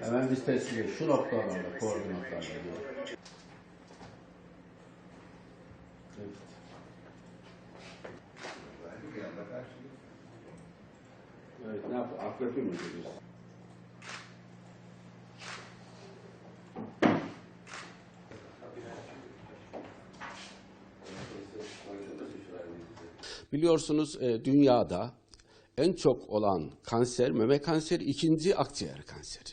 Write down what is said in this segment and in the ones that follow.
Hemen biz tespit Şu noktalarda koordinatlar geliyor. Evet. Evet, ne yapıyor? Akrepi mi görüyorsun? Biliyorsunuz e, dünyada en çok olan kanser meme kanseri, ikinci akciğer kanseri.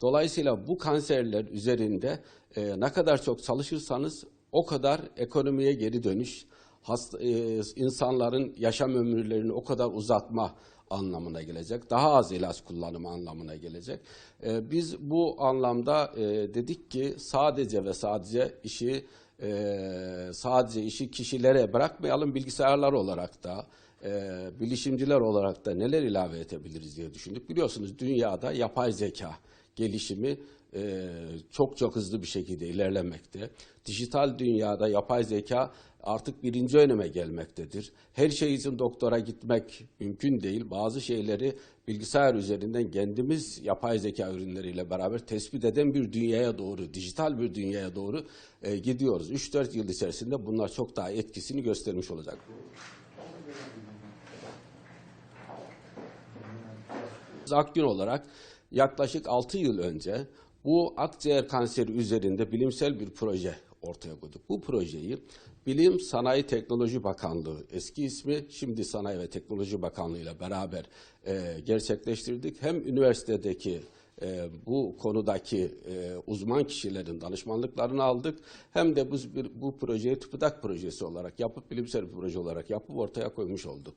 Dolayısıyla bu kanserler üzerinde e, ne kadar çok çalışırsanız o kadar ekonomiye geri dönüş, hasta, e, insanların yaşam ömürlerini o kadar uzatma anlamına gelecek. Daha az ilaç kullanımı anlamına gelecek. E, biz bu anlamda e, dedik ki sadece ve sadece işi e, sadece işi kişilere bırakmayalım bilgisayarlar olarak da e, bilişimciler olarak da neler ilave edebiliriz diye düşündük. Biliyorsunuz dünyada yapay zeka gelişimi e, çok çok hızlı bir şekilde ilerlemekte. Dijital dünyada yapay zeka artık birinci öneme gelmektedir. Her şey için doktora gitmek mümkün değil. Bazı şeyleri bilgisayar üzerinden kendimiz yapay zeka ürünleriyle beraber tespit eden bir dünyaya doğru, dijital bir dünyaya doğru e, gidiyoruz. 3-4 yıl içerisinde bunlar çok daha etkisini göstermiş olacak. Biz Akgün olarak yaklaşık 6 yıl önce bu akciğer kanseri üzerinde bilimsel bir proje ortaya koyduk. Bu projeyi Bilim Sanayi Teknoloji Bakanlığı eski ismi şimdi Sanayi ve Teknoloji Bakanlığı ile beraber e, gerçekleştirdik. Hem üniversitedeki e, bu konudaki e, uzman kişilerin danışmanlıklarını aldık. Hem de bu, bu projeyi TÜBİTAK projesi olarak yapıp bilimsel bir proje olarak yapıp ortaya koymuş olduk.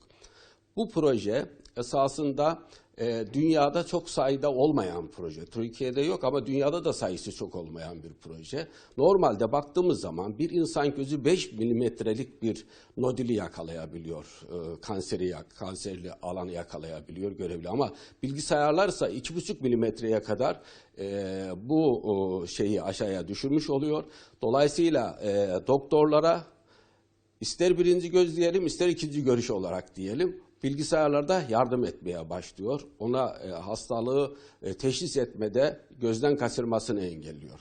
Bu proje esasında e, dünyada çok sayıda olmayan proje. Türkiye'de yok ama dünyada da sayısı çok olmayan bir proje. Normalde baktığımız zaman bir insan gözü 5 milimetrelik bir nodülü yakalayabiliyor. E, kanseri, kanserli alanı yakalayabiliyor, görebiliyor. Ama bilgisayarlarsa 2,5 milimetreye kadar e, bu o, şeyi aşağıya düşürmüş oluyor. Dolayısıyla e, doktorlara İster birinci göz diyelim, ister ikinci görüş olarak diyelim. Bilgisayarlarda yardım etmeye başlıyor. Ona e, hastalığı e, teşhis etmede gözden kaçırmasını engelliyor.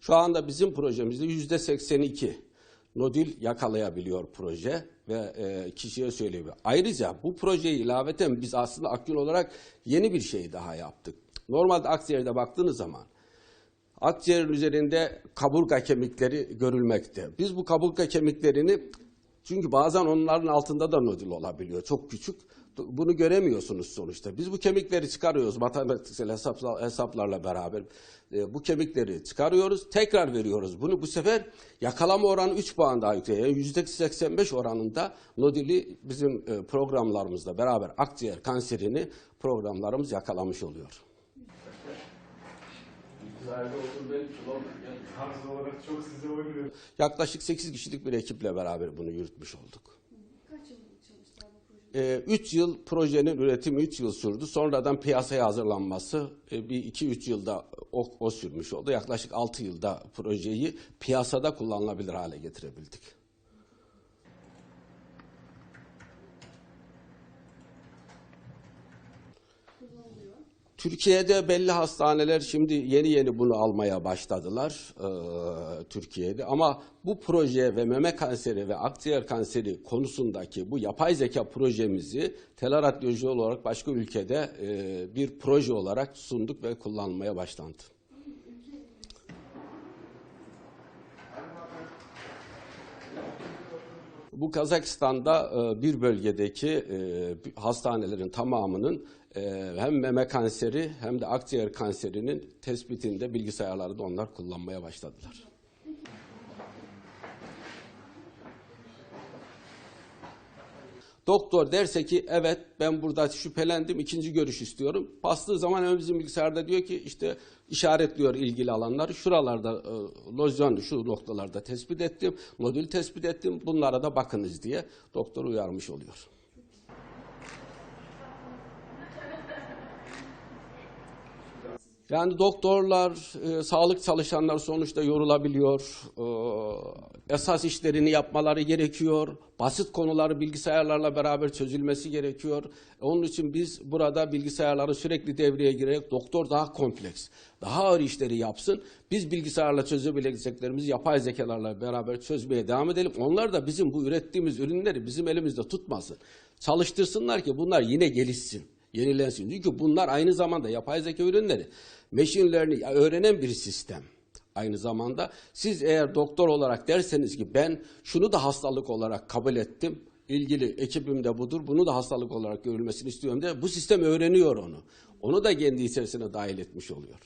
Şu anda bizim projemizde yüzde 82 nodül yakalayabiliyor proje ve e, kişiye söyleyebiliyor. Ayrıca bu projeyi ilaveten biz aslında Akgün olarak yeni bir şey daha yaptık. Normalde akciğerde baktığınız zaman akciğerin üzerinde kaburga kemikleri görülmekte. Biz bu kaburga kemiklerini çünkü bazen onların altında da nodül olabiliyor. Çok küçük. Bunu göremiyorsunuz sonuçta. Biz bu kemikleri çıkarıyoruz matematiksel hesapla- hesaplarla beraber. E, bu kemikleri çıkarıyoruz, tekrar veriyoruz. Bunu bu sefer yakalama oranı 3 puan daha yüksek. Yani %85 oranında nodülü bizim e, programlarımızla beraber akciğer kanserini programlarımız yakalamış oluyor. Tarz olarak çok size oynuyor. Yaklaşık 8 kişilik bir ekiple beraber bunu yürütmüş olduk. kaç yıl çalıştılar bu projede? 3 yıl projenin üretimi 3 yıl sürdü. Sonradan piyasaya hazırlanması e, bir 2-3 yılda o, o sürmüş oldu. Yaklaşık 6 yılda projeyi piyasada kullanılabilir hale getirebildik. Türkiye'de belli hastaneler şimdi yeni yeni bunu almaya başladılar e, Türkiye'de ama bu proje ve meme kanseri ve akciğer kanseri konusundaki bu yapay zeka projemizi teleradyoloji olarak başka ülkede e, bir proje olarak sunduk ve kullanmaya başlandı. Bu Kazakistan'da e, bir bölgedeki e, hastanelerin tamamının hem meme kanseri hem de akciğer kanserinin tespitinde bilgisayarları da onlar kullanmaya başladılar. Doktor derse ki evet ben burada şüphelendim ikinci görüş istiyorum. Bastığı zaman hemen bizim bilgisayarda diyor ki işte işaretliyor ilgili alanları. Şuralarda e, lozyon şu noktalarda tespit ettim. Nodül tespit ettim. Bunlara da bakınız diye doktor uyarmış oluyor. Yani doktorlar, e, sağlık çalışanlar sonuçta yorulabiliyor. E, esas işlerini yapmaları gerekiyor. Basit konuları bilgisayarlarla beraber çözülmesi gerekiyor. Onun için biz burada bilgisayarları sürekli devreye girerek doktor daha kompleks, daha ağır işleri yapsın. Biz bilgisayarla çözebileceklerimizi yapay zekalarla beraber çözmeye devam edelim. Onlar da bizim bu ürettiğimiz ürünleri bizim elimizde tutmasın. Çalıştırsınlar ki bunlar yine gelişsin yenilensin. Çünkü bunlar aynı zamanda yapay zeka ürünleri. Machine öğrenen bir sistem. Aynı zamanda siz eğer doktor olarak derseniz ki ben şunu da hastalık olarak kabul ettim. ilgili ekibim de budur. Bunu da hastalık olarak görülmesini istiyorum de bu sistem öğreniyor onu. Onu da kendi içerisine dahil etmiş oluyor.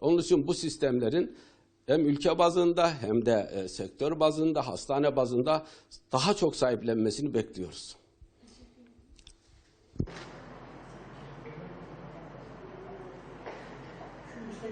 Onun için bu sistemlerin hem ülke bazında hem de e, sektör bazında, hastane bazında daha çok sahiplenmesini bekliyoruz.